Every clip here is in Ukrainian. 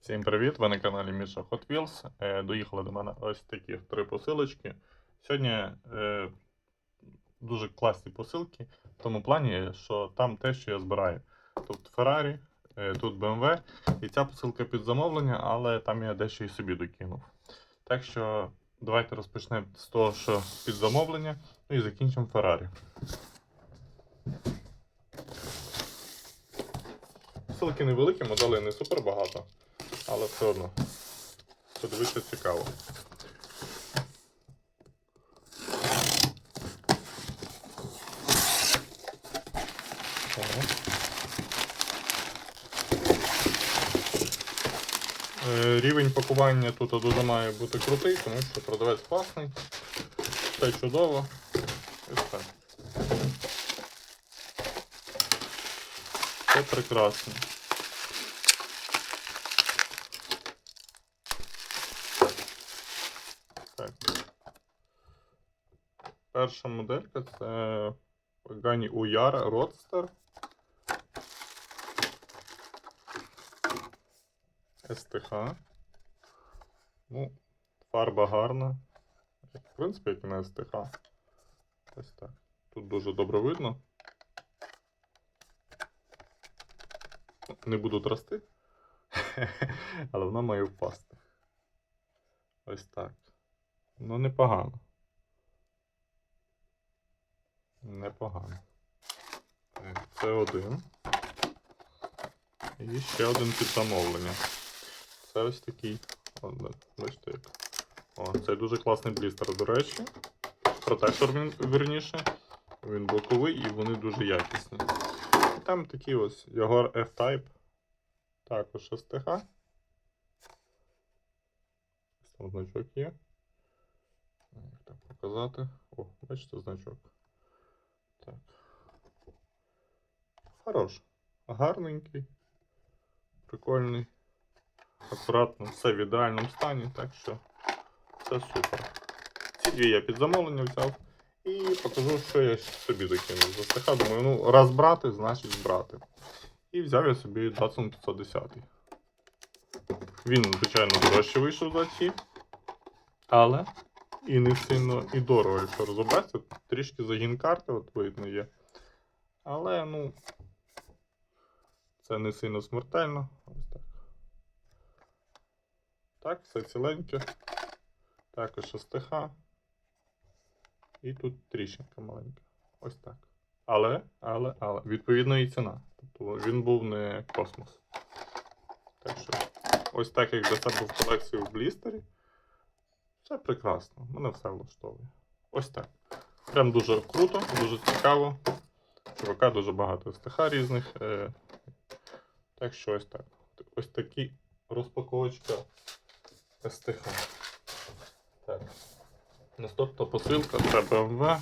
Всім привіт! Ви на каналі Міша Hot Wheels. Е, доїхали до мене ось такі три посилочки. Сьогодні е, дуже класні посилки в тому плані, що там те, що я збираю. Тут Ferrari, е, тут BMW, і ця посилка під замовлення, але там я дещо і собі докинув. Так що давайте розпочнемо з того, що під замовлення, ну і закінчимо Ferrari. Посилки невеликі, моделей не супер багато але все одно. Подивитися цікаво. Е, Рівень пакування тут дуже має бути крутий, тому що продавець класний. Все чудово. Ось так. Все прекрасно. Так. Перша моделька це Pagani Uyara Roadster. STH. Ну, фарба гарна. В принципі, як і на STH. Ось так. Тут дуже добре видно. Не буду трасти, але вона має впасти. Ось так. Ну, непогано. Непогано. Це один. І ще один під замовлення. Це ось такий. Бачите як. О, це дуже класний блістер, до речі. Протектор він верніше. Він боковий і вони дуже якісні. І там такий ось Jaguar F-Type. Також STH. Там значок є. Як так показати? О, бачите значок. Так. Хорош. Гарненький. Прикольний. Акуратно, все в ідеальному стані, так що це супер. Ці дві я під замовлення взяв. І покажу, що я собі докинув. За стиха, думаю, ну, раз брати, значить брати. І взяв я собі Datsun 510. Він, звичайно, дорожче вийшов за ці. Але і не сильно і дорого, якщо розібратися. Трішки загін карти, от видно є. Але, ну, це не сильно смертельно. Ось так. Так, все ціленьке. Також СТХ. І тут тріщинка маленька. Ось так. Але, але, але, відповідно і ціна. Тобто він був не космос. Так що, ось так як для себе в колекції в блістері. Все прекрасно, мене все влаштовує. Ось так. Прям дуже круто, дуже цікаво. Чувака дуже багато СТХ різних. Е, так що ось так. Ось такі розпаковочка СТХ. Так. Наступна посилка це BMW.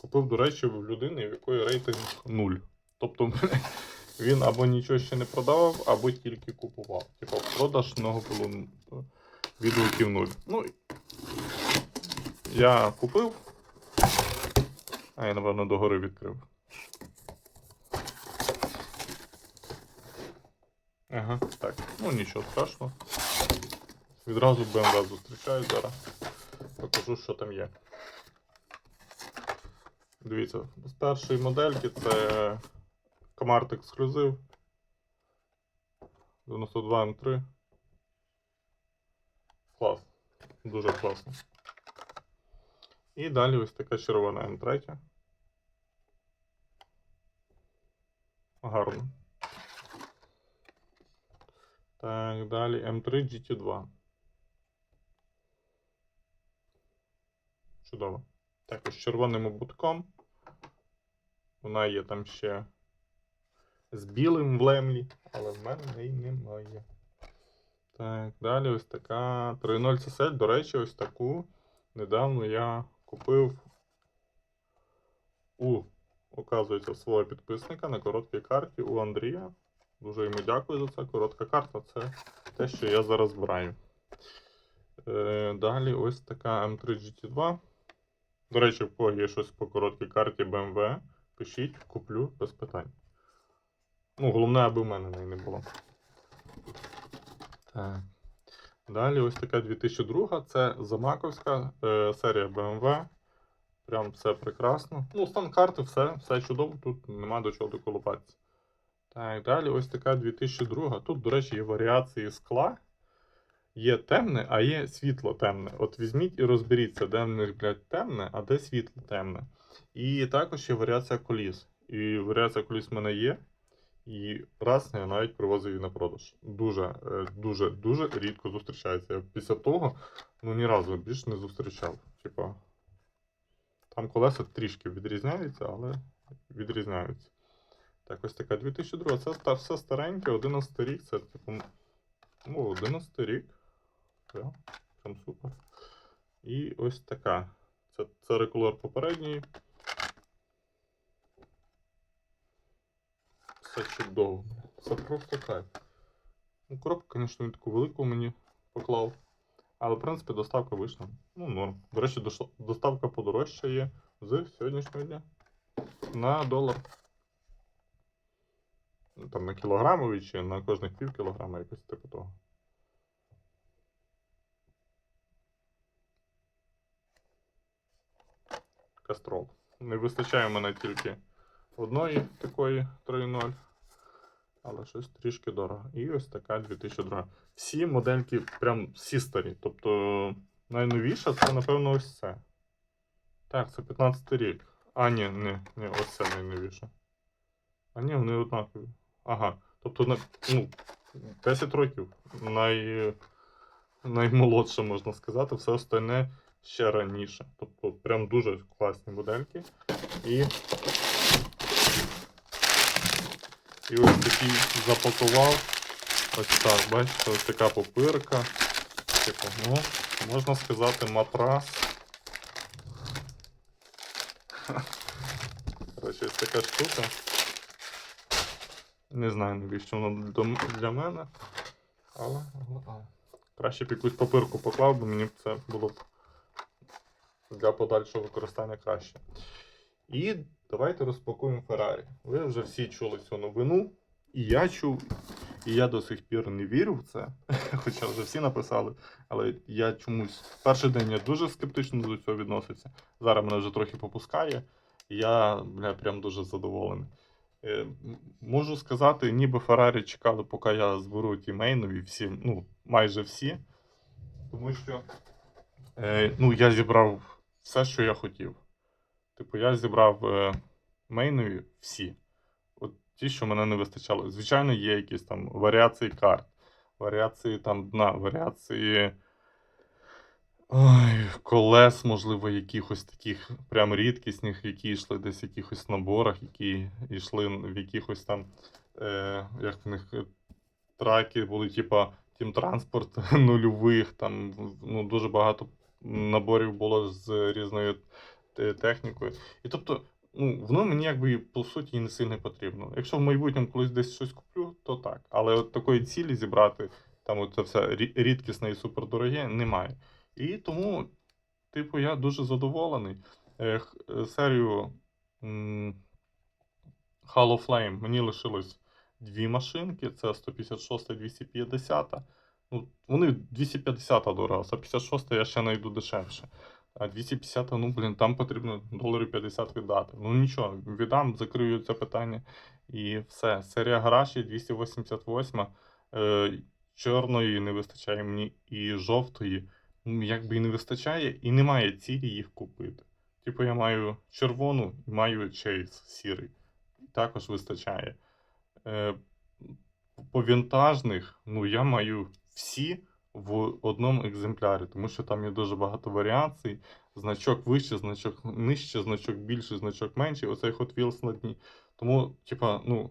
Купив, до речі, в людини, в якої рейтинг 0. Тобто він або нічого ще не продавав, або тільки купував. Типа продаж много було відгуків 0. Ну, я купив. А я, напевно, догори відкрив. Ага, так. Ну нічого страшного. Відразу BMW зустрічаю зараз. Покажу, що там є. Дивіться, з модельки це Комарт ексклюзив 92 М3. Клас. Дуже класно. І далі ось така червона М3. Гарно. Так, далі М3 GT2. Чудово. Також з червоним ободком. Вона є там ще з білим в лемлі, але в мене неї немає. Так, далі ось така 3.0 CSL. До речі, ось таку недавно я купив у, оказується, свого підписника на короткій карті у Андрія. Дуже йому дякую за це. Коротка карта це те, що я зараз збираю. Е, далі ось така M3 GT2. До речі, в кого є щось по короткій карті BMW, пишіть, куплю без питань. Ну, головне, аби в мене неї не було. Так. Далі ось така 2002. Це замаковська е, серія BMW. Прям все прекрасно. Ну, стан карти, все, все чудово, тут нема до чого доколупатися. Так, далі ось така 2002. Тут, до речі, є варіації скла. Є темне, а є світло темне. От візьміть і розберіться, де в них, блядь, темне, а де світло темне. І також є варіація коліс. І варіація коліс в мене є. І раз я навіть привозив її на продаж. Дуже, е, дуже, дуже рідко зустрічається. Я після того ну ні разу більше не зустрічав. Типа, там колеса трішки відрізняються, але відрізняються. Так, ось така 2002. Це ста- все стареньке, 11 рік, це типу. Ну, 11 рік. Прям, прям супер. І ось така. Це, це рекулер попередньої. Все чудово. Це просто кайф. Ну, коробку, звісно, він таку велику мені поклав. Але, в принципі, доставка вийшла. Ну, норм. До речі, доставка подорожчає з сьогоднішнього дня. На долар. Ну, Там на кілограмовий чи на кожних пів кілограма, якось типу того. Кастрол. Не вистачає мене тільки одної такої 3.0. Але щось трішки дорого. І ось така 2002. Всі модельки прям всі старі. Тобто найновіша це, напевно, ось це. Так, це 15 рік. А, ні, ні, ні, ось це найновіше. А ні, вони однакові. Ага. Тобто, ну, 10 років най, наймолодше, можна сказати, все остальне ще раніше. Тобто, прям дуже класні модельки. І І ось такий запакував. Ось так, бачите, ось така попирка. Типу, ну, можна сказати, матрас. Коротше, ось така штука. Не знаю, навіщо вона для мене. Але, але. Краще б якусь папирку поклав, бо мені б це було б для подальшого використання краще. І давайте розпакуємо Феррарі. Ви вже всі чули цю новину, і я чув, і я до сих пір не вірю в це. Хоча вже всі написали, але я чомусь перший день я дуже скептично до цього відносився. Зараз мене вже трохи попускає, я бля, прям дуже задоволений. Е, можу сказати, ніби Феррарі чекали, поки я зберу ті мейнові, всі, ну, майже всі. Тому що е, ну, я зібрав все, що я хотів. Типу, я зібрав е, мейнові всі. От ті, що мене не вистачало. Звичайно, є якісь там варіації карт, варіації там дна, варіації ой, колес, можливо, якихось таких прям рідкісних, які йшли десь в якихось наборах, які йшли в якихось там, е, як в них е, траки були, типа Транспорт нульових, там ну, дуже багато наборів було з різною технікою. І тобто, ну, воно мені якби по суті не сильно потрібно. Якщо в майбутньому колись десь щось куплю, то так. Але от такої цілі зібрати, там це все рідкісне і супердороге, немає. І тому, типу, я дуже задоволений. Е, х- е, Серію Halo Flame мені лишилось дві машинки: це 156 і 250. Ну, вони 250 дорога, 156 я ще знайду дешевше. А 250, ну, блін, там потрібно доларів 50 віддати. Ну нічого, віддам, закрию це питання. І все. Серія гараж є 288. Е, чорної не вистачає мені і жовтої. Ну, якби і не вистачає, і немає цілі їх купити. Типу, я маю червону і маю чейз сірий. Також вистачає. Е, по вінтажних, ну, я маю всі в одному екземплярі, тому що там є дуже багато варіацій. Значок вище, значок нижче, значок більший, значок менший. Оцей Hot Wheels на дні. Тому, типа, ну,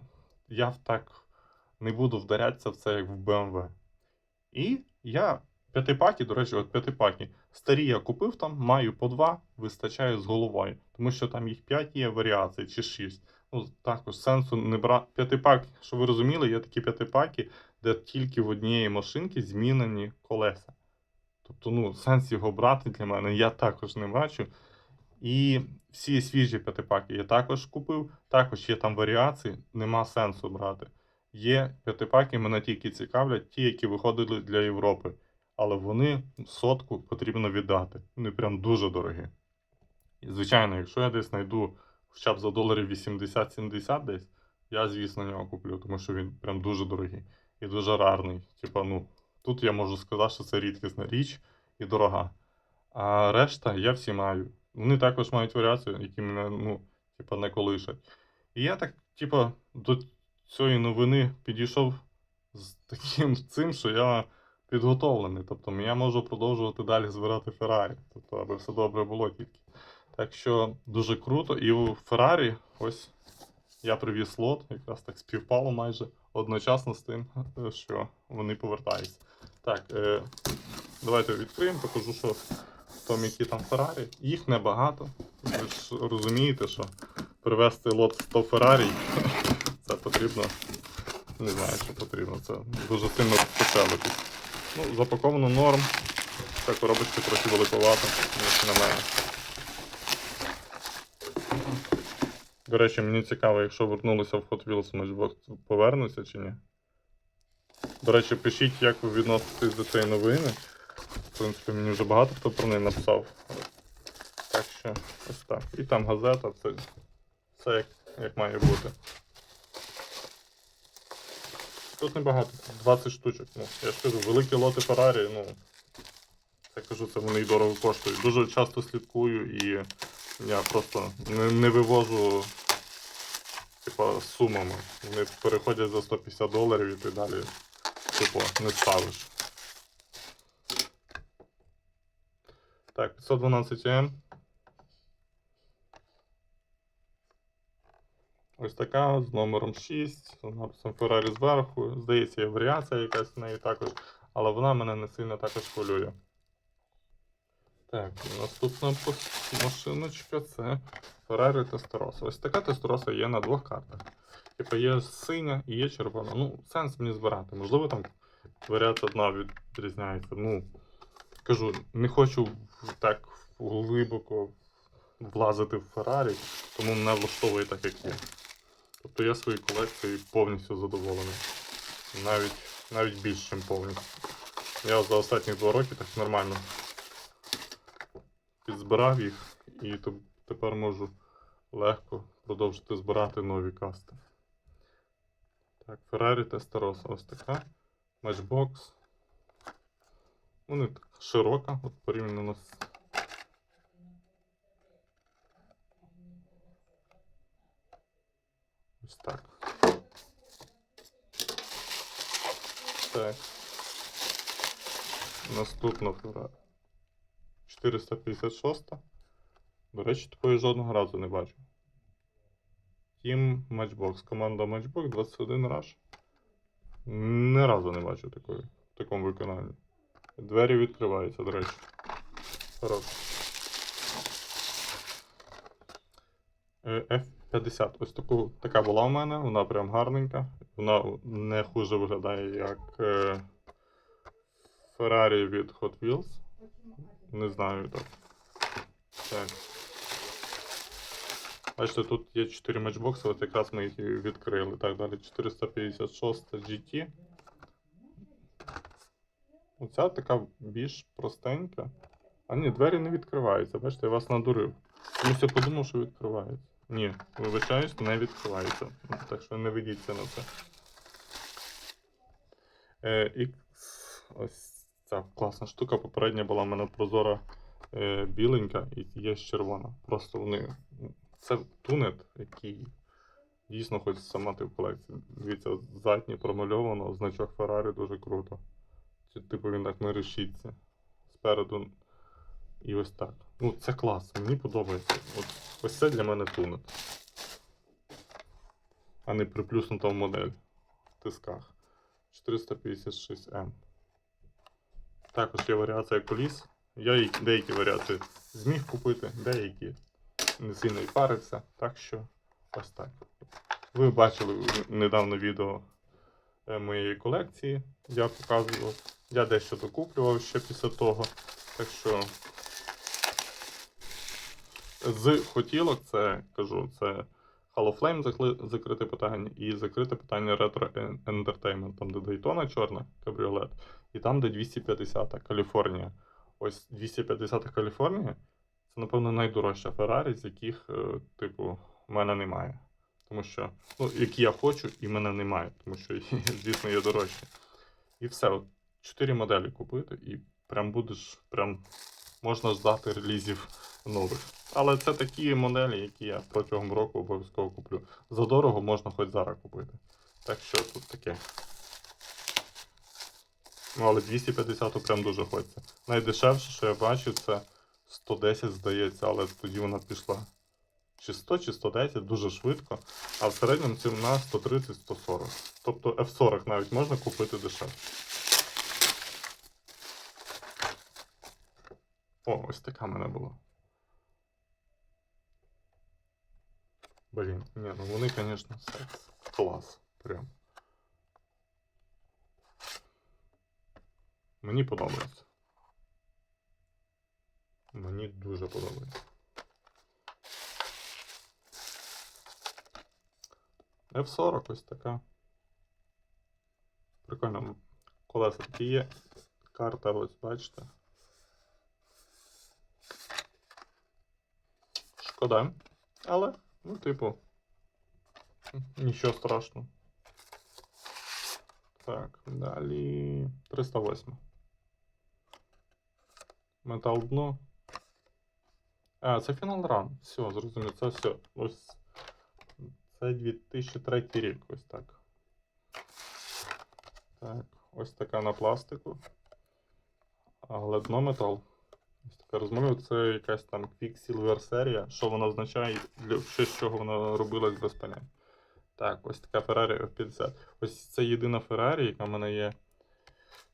я так не буду вдарятися в це, як в BMW. І я п'ятипаки, до речі, от п'ятипаки. Старі я купив там, маю по два, вистачає з головою. Тому що там їх 5 є варіацій чи 6. Ну, також сенсу не брати. П'ятипак, що ви розуміли, є такі п'ятипаки, де тільки в однієї машинки змінені колеса. Тобто, ну, сенс його брати для мене я також не бачу. І всі свіжі п'ятипаки я також купив. Також є там варіації, нема сенсу брати. Є п'ятипаки, мене тільки цікавлять, ті, які виходили для Європи. Але вони сотку потрібно віддати. Вони прям дуже дорогі. І, звичайно, якщо я десь знайду хоча б за доларів 80-70 десь, я, звісно, нього куплю, тому що він прям дуже дорогий і дуже рарний. Типа, ну, тут я можу сказати, що це рідкісна річ і дорога. А решта я всі маю. Вони також мають варіацію, які мене, ну, типа, не колишать. І я так, типа, до цієї новини підійшов з таким цим, що я підготовлений. Тобто я можу продовжувати далі збирати Феррарі. Тобто, аби все добре було тільки. Так що дуже круто. І у Феррарі ось я привіз лот, якраз так співпало майже одночасно з тим, е, що вони повертаються. Так, е, давайте відкриємо, покажу, що там які там Феррарі. Їх небагато. Ви ж розумієте, що привезти лот 100 Феррарі це потрібно. Не знаю, що потрібно. Це дуже сильно поцелитись. Ну, запаковано норм. Ця коробочка трохи великовата, як на мене. До речі, мені цікаво, якщо вернулися в Hot Wheels Matchbox, повернуться чи ні. До речі, пишіть, як ви відноситесь до цієї новини. В принципі, мені вже багато хто про неї написав. Так що, ось так. І там газета, це все як, як має бути. Тут небагато, 20 штучок. Ну, я ж кажу, великі лоти Феррарі, ну. Я кажу, це вони й дорого коштують. Дуже часто слідкую і я просто не, не вивожу сумами. Вони переходять за 150 доларів і ти далі типу, не ставиш. Так, 512 м Ось така з номером 6, з написом Ferrari зверху. Здається, є варіація якась в неї також, але вона мене не сильно також хвилює. Так, наступна машиночка це Ferrari Testarossa. Ось така Testarossa є на двох картах. Типа є синя і є червона. Ну, сенс мені збирати. Можливо, там варіація одна відрізняється. Ну, кажу, не хочу так глибоко влазити в Феррарі, тому мене влаштовує так, як є. Тобто я своєю колекцією повністю задоволений. Навіть, навіть більш, ніж повністю. Я за останні два роки так нормально підзбирав їх і тепер можу легко продовжити збирати нові касти. Так, Ferrari Testarossa ось така. Matchbox. Вони так широка, от порівняно з. Ось так. Так. Наступна Ferrari. 456. До речі, такої жодного разу не бачу. Team Matchbox. Команда Matchbox 21 Rush. Ні разу не бачу такої в такому виконанні. Двері відкриваються, до речі. Хорош. Е, F50. Ось таку, така була в мене, вона прям гарненька. Вона не хуже виглядає, як е, Ferrari від Hot Wheels. Не знаю так. Так. Бачите, тут є 4 матчбокси, от якраз ми їх відкрили. Так, далі 456 GT. Оця така більш простенька. А ні, двері не відкриваються. Бачите, я вас надурив. Комусь я подумав, що відкривається. Ні, вибачаюсь, не відкривається. Так що не ведіться на це. Е, X, ось ця класна штука. Попередня була в мене прозора е, біленька і є червона. Просто вони. Це тунет, який дійсно хочеться мати в колекції. Дивіться, задній промальовано, значок Феррарі дуже круто. Типу він так не решиться. Спереду. І ось так. Ну, це клас, мені подобається. От, ось це для мене тунет. А не приплюснута модель в тисках. 456М. Також є варіація коліс. Я деякі варіації зміг купити, деякі не сильно і парився. Так що ось так. Ви бачили недавно відео е, моєї колекції. Я показував. Я дещо докуплював ще після того. Так що з хотілок це кажу, це Halo Flame закли- закрите питання, і закрите питання Retro Entertainment, там де Daytona чорна кабріолет, і там, де 250 Каліфорнія. Ось 250 Каліфорнія це, напевно, найдорожча Феррарі, з яких, е, типу, в мене немає. Тому що, ну, які я хочу, і мене немає, тому що, звісно, є дорожчі. І все, от, чотири моделі купити, і прям будеш, прям можна ждати релізів нових. Але це такі моделі, які я протягом року обов'язково куплю. За дорого можна хоч зараз купити. Так що тут таке. Ну, але 250 прям дуже хочеться. Найдешевше, що я бачу, це 110, здається, але тоді вона пішла. Чи 100, чи 110 дуже швидко, а в середньому ціна 130-140. Тобто F40 навіть можна купити дешевше. О, ось така мене була. Блін, ні, ну вони, звісно, секс. Клас. Прям. Мені подобається. Мені дуже подобається. F40 ось така. Прикольно. Колеса такі є. Карта, ось бачите. Шкода. Але, ну, типу, нічого страшного. Так, далі 308. Метал дно. А, це фінал ран. Все, зрозумів, це все. Ось. Це 2003 рік, ось так. Так, ось така на пластику. Але дно метал. Ось така розмова, це якась там Quicksilver серія. Що вона означає, для що з чого вона робилась без поняття. Так, ось така Ferrari F50. Ось це єдина Ferrari, яка в мене є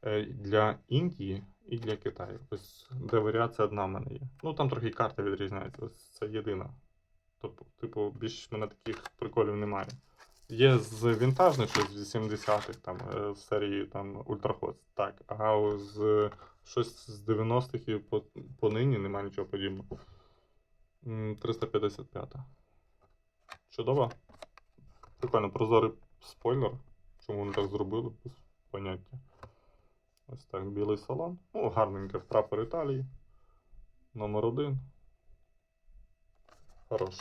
е, для Індії і для Китаю. Ось де варіація одна в мене є. Ну там трохи карта відрізняється. Ось це єдина. Тобто, типу, більш в мене таких приколів немає. Є з вінтажних щось з 80-х, там, е, з серії там Ультрахост. Так, а з щось з 90-х і по, по нині немає нічого подібного. М, 355. Чудово. Прикольно, прозорий спойлер. Чому вони так зробили, без поняття. Ось так, білий салон. Ну, гарненько, прапор Італії. Номер один. Хорош.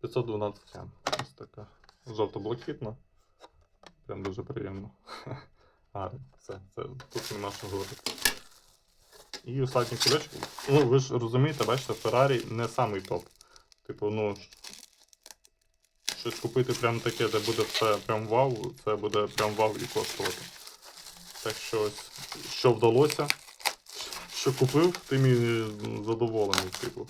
512 м. Ось така. Жовто-блакитна. Прям дуже приємно. Гарно. Все, це тут нема що говорити. І останній кульочок. Ну, ви ж розумієте, бачите, Феррарі не самий топ. Типу, ну. Щось купити прям таке, де буде все прям вау, це буде прям вау і коштувати. Так що ось, що вдалося, що купив, тим і задоволений, типу.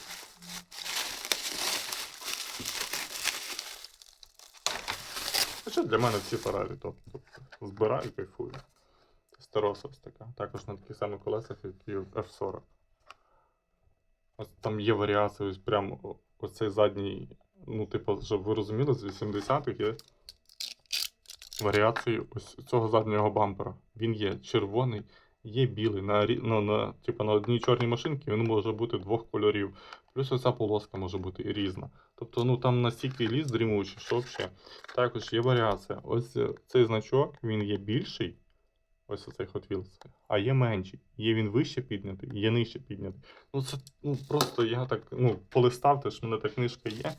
Хоча для мене всі Феррарі. Тобто збираю, кайфую. Стероса ось така. Також на таких самих колесах, як і F40. Ось там є варіації, ось прям оцей задній, ну, типу, щоб ви розуміли, з 80-х є варіації ось цього заднього бампера. Він є червоний, є білий. На, ну, на, типу, на одній чорній машинці він може бути двох кольорів. Плюс оця полоска може бути і різна. Тобто, ну там настільки ліс дрімучий, що взагалі. Також є варіація. Ось е, цей значок, він є більший. Ось оцей Hot Wheels. А є менший. Є він вище піднятий, є нижче піднятий. Ну це ну, просто я так ну, полистав, теж в мене та книжка є.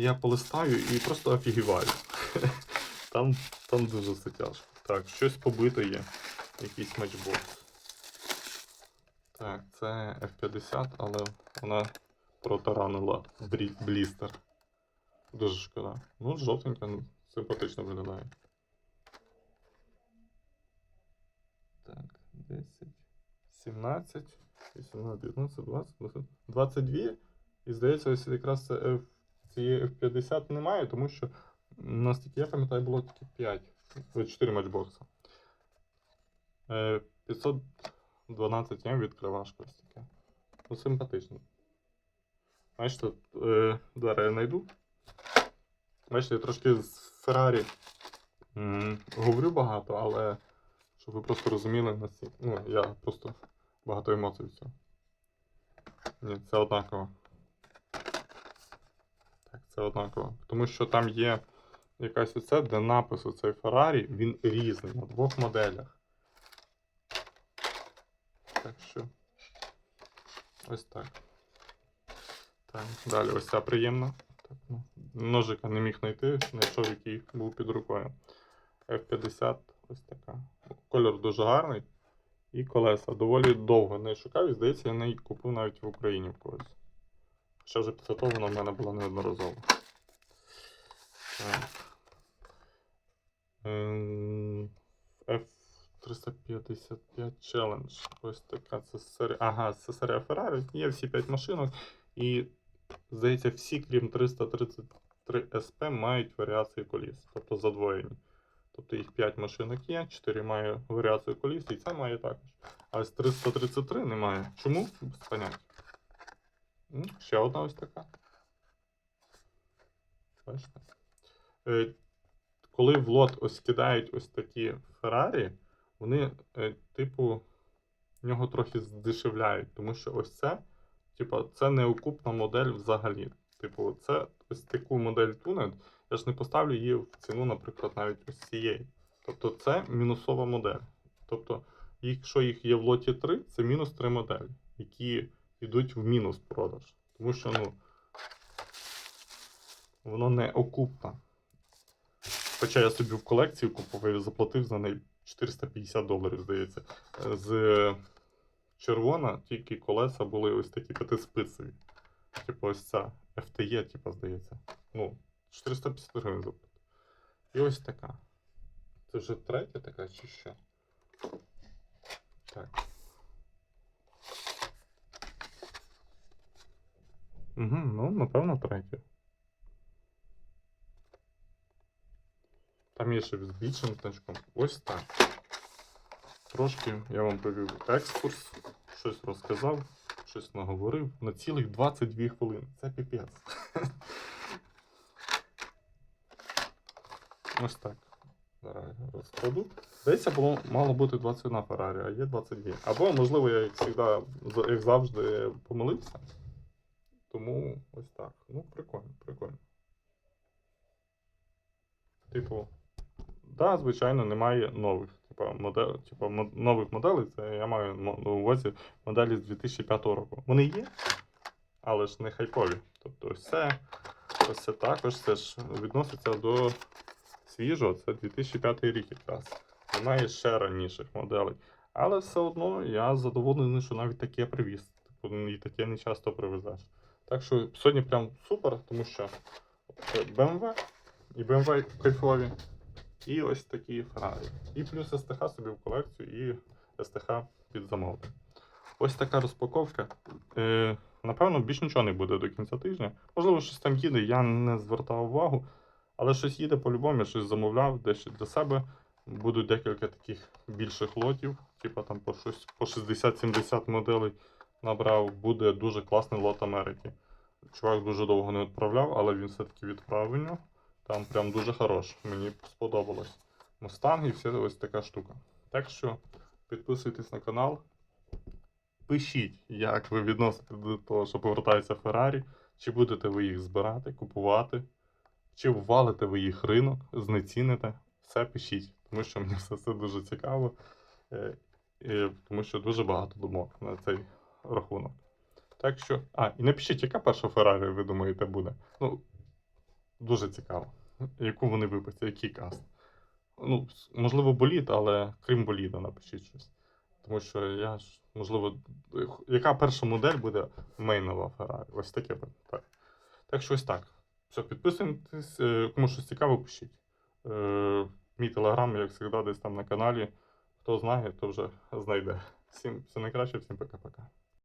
Я полистаю і просто офігіваю. Там, там дуже все тяжко. Так, щось побите є. Якийсь матчбокс. Так, це F50, але вона протаранила блістер. Дуже шкода. Ну, жовтенька, ну, симпатично виглядає. Так, 10, 17, 18, 19, 20, 20, 22. І здається, ось якраз це F, цієї F50 немає, тому що наскільки я пам'ятаю, було тільки 5. 4 матчбокса. Е, 512 М відкривашка ось таке. Ну, симпатично. Бачите, е, зараз я знайду. Бачите, я трошки з Феррарі говорю багато, але щоб ви просто розуміли. Ну, я просто багато емоцій. Ні, це однаково. Так, це однаково. Тому що там є якась оце, де напис у цей Ferrari, він різний на двох моделях. Так що. Ось так. Так, далі ось ця приємна. Так, ну, ножика не міг знайти, знайшов, який був під рукою. F50 ось така. Кольор дуже гарний. І колеса. Доволі довго не шукав і здається, я не купив навіть в Україні в когось. Ще вже вона в мене була неодноразово. Так. Ем, F355 Challenge. Ось така це серія. Ага, це серія Ferrari. Є всі 5 машинок. І, здається, всі, крім 333 SP, мають варіації коліс, тобто задвоєні. Тобто їх 5 машинок є, 4 має варіацію коліс, і це має також. А з 333 немає. Чому? Без поняття. Ще одна ось така. Бачите? Коли в лот ось кидають ось такі Феррарі, вони, е, типу, нього трохи здешевляють, тому що ось це, типу, це не окупна модель взагалі. Типу, це ось таку модель Tunet, я ж не поставлю її в ціну, наприклад, навіть ось цієї. Тобто це мінусова модель. Тобто, якщо їх є в лоті 3, це мінус 3 моделі, які йдуть в мінус продаж. Тому що, ну, воно не окупна. Хоча я собі в колекцію купував і заплатив за неї 450 доларів, здається. З червона тільки колеса були ось такі п'ятиспицеві. Типу ось ця FTE, типу, здається. Ну, 450 гривень заплатив. І ось така. Це вже третя така чи що? Так. Угу, ну, напевно, третя. Там є ще з більшим значком. Ось так. Трошки я вам провів екскурс, щось розказав, щось наговорив на цілих 22 хвилини. Це піпець. Ось так. Зараз розкладу. Здається, було мало бути 21 Феррарі, а є 22. Або, можливо, я як завжди, як завжди помилився. Тому ось так. Ну, прикольно, прикольно. Типу, да, звичайно, немає нових. Типа, модель, типа, нових моделей, це я маю на увазі моделі з 2005 року. Вони є, але ж не хайпові. Тобто ось це, ось це також це ж відноситься до свіжого, це 2005 рік якраз. Немає ще раніших моделей. Але все одно я задоволений, що навіть таке привіз. Типу, і таке не часто привезеш. Так що сьогодні прям супер, тому що це BMW і BMW кайфові. І ось такі Ferrari. І плюс СТХ собі в колекцію, і СТХ під замовлення. Ось така розпаковка. Е, напевно, більш нічого не буде до кінця тижня. Можливо, щось там їде, я не звертав увагу. Але щось їде по-любому, я щось замовляв, дещо для себе. Будуть декілька таких більших лотів, типу там по 60-70 моделей набрав. Буде дуже класний лот Америки. Чувак дуже довго не відправляв, але він все-таки відправив. нього. Там прям дуже хорош. Мені сподобалось. Мустанг і все ось така штука. Так що підписуйтесь на канал. Пишіть, як ви відносите до того, що повертається Феррарі. Чи будете ви їх збирати, купувати, чи ввалите ви їх ринок, знеціните. Все пишіть, тому що мені все це дуже цікаво. Е, Тому що дуже багато думок на цей рахунок. Так що. А, і напишіть, яка перша Феррарі, ви думаєте, буде? Ну, дуже цікаво. Яку вони випустять, який каст. Ну, можливо, болід, але крім боліда, напишіть щось. Тому що я ж, можливо, яка перша модель буде мейнова Феррарі? Ось таке питання. Так що ось так. Все, підписуйтесь, е, кому щось цікаве, пишіть. Е, Мій телеграм, як завжди, десь там на каналі. Хто знає, то вже знайде. Всім все найкраще, всім пока-пока.